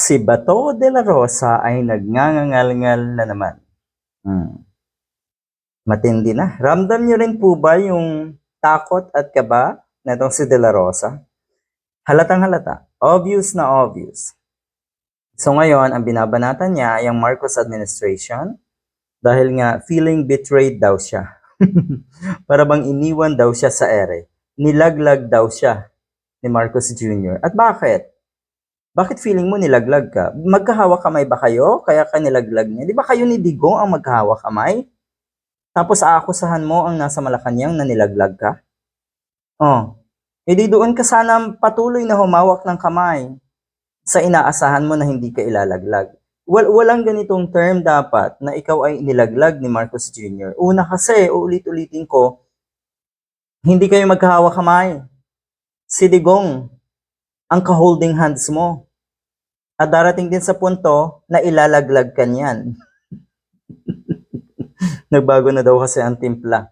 Si Bato de la Rosa ay nagngangangal-ngal na naman. Hmm. Matindi na. Ramdam niyo rin po ba yung takot at kaba na itong si De La Rosa? Halatang halata. Obvious na obvious. So ngayon, ang binabanatan niya ay ang Marcos administration dahil nga feeling betrayed daw siya. Para bang iniwan daw siya sa ere. Nilaglag daw siya ni Marcos Jr. At bakit? Bakit feeling mo nilaglag ka? Magkahawak kamay ba kayo? Kaya ka nilaglag niya? Di ba kayo ni Digong ang magkahawak kamay? Tapos aakusahan mo ang nasa Malacanang na nilaglag ka? Oh, edi doon ka sana patuloy na humawak ng kamay sa inaasahan mo na hindi ka ilalaglag. Wal walang ganitong term dapat na ikaw ay nilaglag ni Marcos Jr. Una kasi, uulit-ulitin ko, hindi kayo magkahawak kamay. Si Digong, ang ka-holding hands mo. At darating din sa punto na ilalaglag ka niyan. Nagbago na daw kasi ang timpla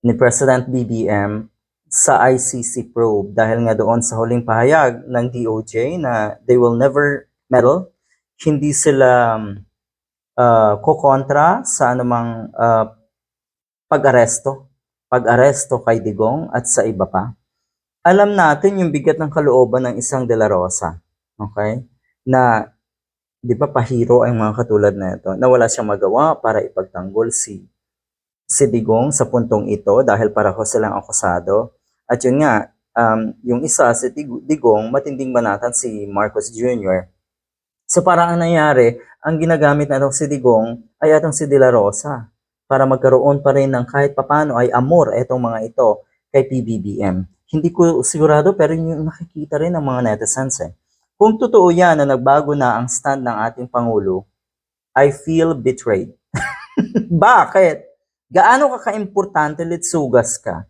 ni President BBM sa ICC probe dahil nga doon sa huling pahayag ng DOJ na they will never meddle, hindi sila uh, kukontra sa anumang uh, pag-aresto, pag-aresto kay Digong at sa iba pa. Alam natin yung bigat ng kalooban ng isang De La Rosa, okay? Na, di ba, pahiro ang mga katulad na ito, na wala siyang magawa para ipagtanggol si si Digong sa puntong ito dahil pareho silang akusado. At yun nga, um, yung isa, si Dig- Digong, matinding banatan si Marcos Jr. So parang ang nangyari, ang ginagamit na itong si Digong ay itong si De La Rosa para magkaroon pa rin ng kahit papano ay amor itong mga ito kay PBBM. Hindi ko sigurado pero yung nakikita rin ng mga netizens eh. Kung totoo yan na nagbago na ang stand ng ating Pangulo, I feel betrayed. Bakit? Gaano ka ka-importante litsugas ka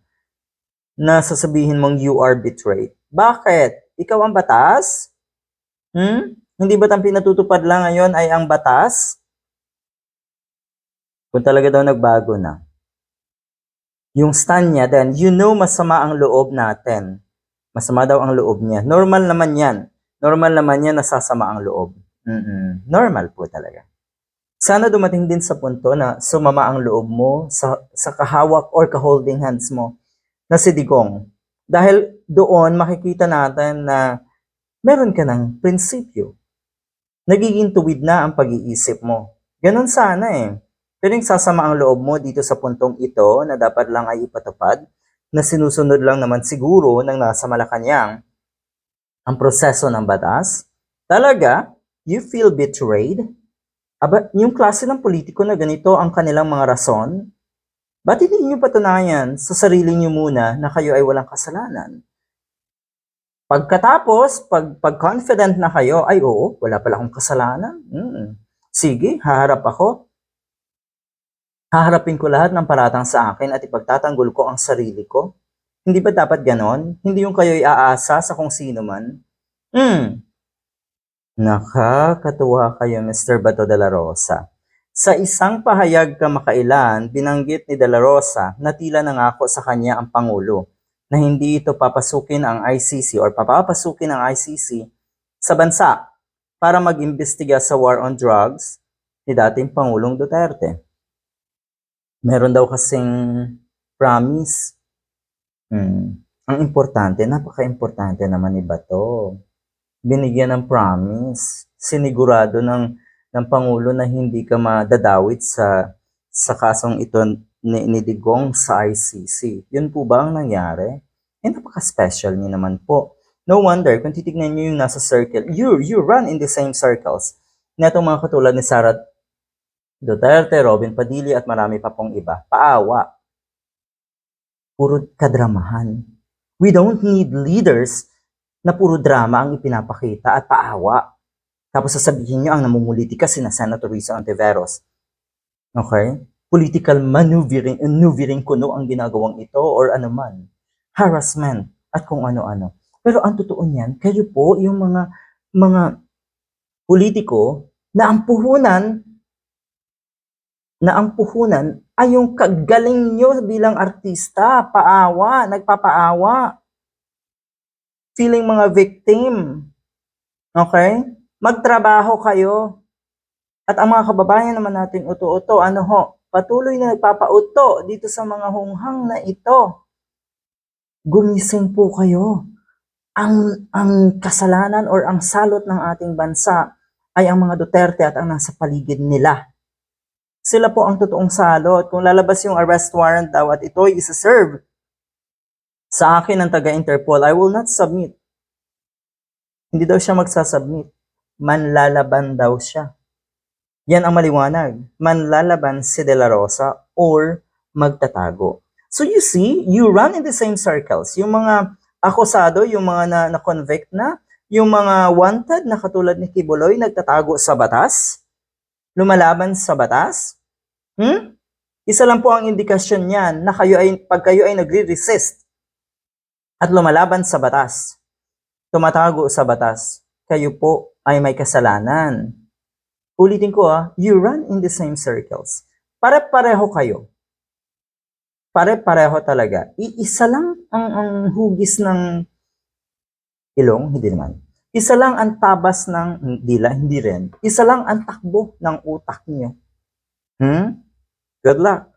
na sasabihin mong you are betrayed? Bakit? Ikaw ang batas? Hmm? Hindi ba't ang pinatutupad lang ngayon ay ang batas? Kung talaga daw nagbago na. Yung stand niya, then you know masama ang loob natin. Masama daw ang loob niya. Normal naman yan. Normal naman yan nasasama ang loob. Mm-mm. Normal po talaga. Sana dumating din sa punto na sumama ang loob mo sa, sa kahawak or ka-holding hands mo na si Digong. Dahil doon makikita natin na meron ka ng prinsipyo. Nagiging tuwid na ang pag-iisip mo. Ganon sana eh. Yung sasama ang loob mo dito sa puntong ito na dapat lang ay ipatupad, na sinusunod lang naman siguro ng nasa Malacanang ang proseso ng batas, talaga, you feel betrayed? Aba, yung klase ng politiko na ganito ang kanilang mga rason, ba't hindi nyo patunayan sa sarili nyo muna na kayo ay walang kasalanan? Pagkatapos, pag, pag confident na kayo, ay oo, wala pala akong kasalanan. Hmm. Sige, haharap ako. Haharapin ko lahat ng paratang sa akin at ipagtatanggol ko ang sarili ko. Hindi ba dapat ganon? Hindi yung kayo'y aasa sa kung sino man? Hmm. Nakakatuwa kayo, Mr. Bato de la Rosa. Sa isang pahayag kamakailan, binanggit ni de la Rosa na tila nangako sa kanya ang Pangulo na hindi ito papasukin ang ICC or papapasukin ang ICC sa bansa para mag-imbestiga sa war on drugs ni dating Pangulong Duterte. Meron daw kasing promise. Hmm. Ang importante, napaka-importante naman ni Bato binigyan ng promise, sinigurado ng ng pangulo na hindi ka madadawit sa sa kasong ito ni, ni Digong sa ICC. Yun po ba ang nangyari? Eh, napaka-special niyo naman po. No wonder, kung titignan niyo yung nasa circle, you, you run in the same circles. Na itong mga katulad ni Sara Duterte, Robin Padilla at marami pa pong iba. Paawa. Puro kadramahan. We don't need leaders na puro drama ang ipinapakita at paawa. Tapos sasabihin nyo ang namumuliti kasi na Senator Risa Ontiveros. Okay? Political maneuvering, maneuvering kuno ang ginagawang ito or anuman. Harassment at kung ano-ano. Pero ang totoo niyan, kayo po yung mga mga politiko na ang puhunan na ang puhunan ay yung kagaling nyo bilang artista, paawa, nagpapaawa feeling mga victim. Okay? Magtrabaho kayo. At ang mga kababayan naman natin uto-uto, ano ho, patuloy na nagpapauto dito sa mga hunghang na ito. Gumising po kayo. Ang, ang kasalanan or ang salot ng ating bansa ay ang mga Duterte at ang nasa paligid nila. Sila po ang totoong salot. Kung lalabas yung arrest warrant daw at ito'y isa-serve sa akin ng taga-Interpol, I will not submit. Hindi daw siya magsasubmit. Manlalaban daw siya. Yan ang maliwanag. Manlalaban si De La Rosa or magtatago. So you see, you run in the same circles. Yung mga akusado, yung mga na, na-convict na, yung mga wanted na katulad ni Kibuloy, nagtatago sa batas, lumalaban sa batas. Hmm? Isa lang po ang indikasyon niyan na kayo ay, pag kayo ay nagre-resist at lumalaban sa batas, tumatago sa batas, kayo po ay may kasalanan. Ulitin ko ah, you run in the same circles. Pare-pareho kayo. Pare-pareho talaga. Iisa lang ang, ang hugis ng ilong, hindi naman. Isa lang ang tabas ng dila, hindi rin. Isa lang ang takbo ng utak niyo. Hmm? Good luck.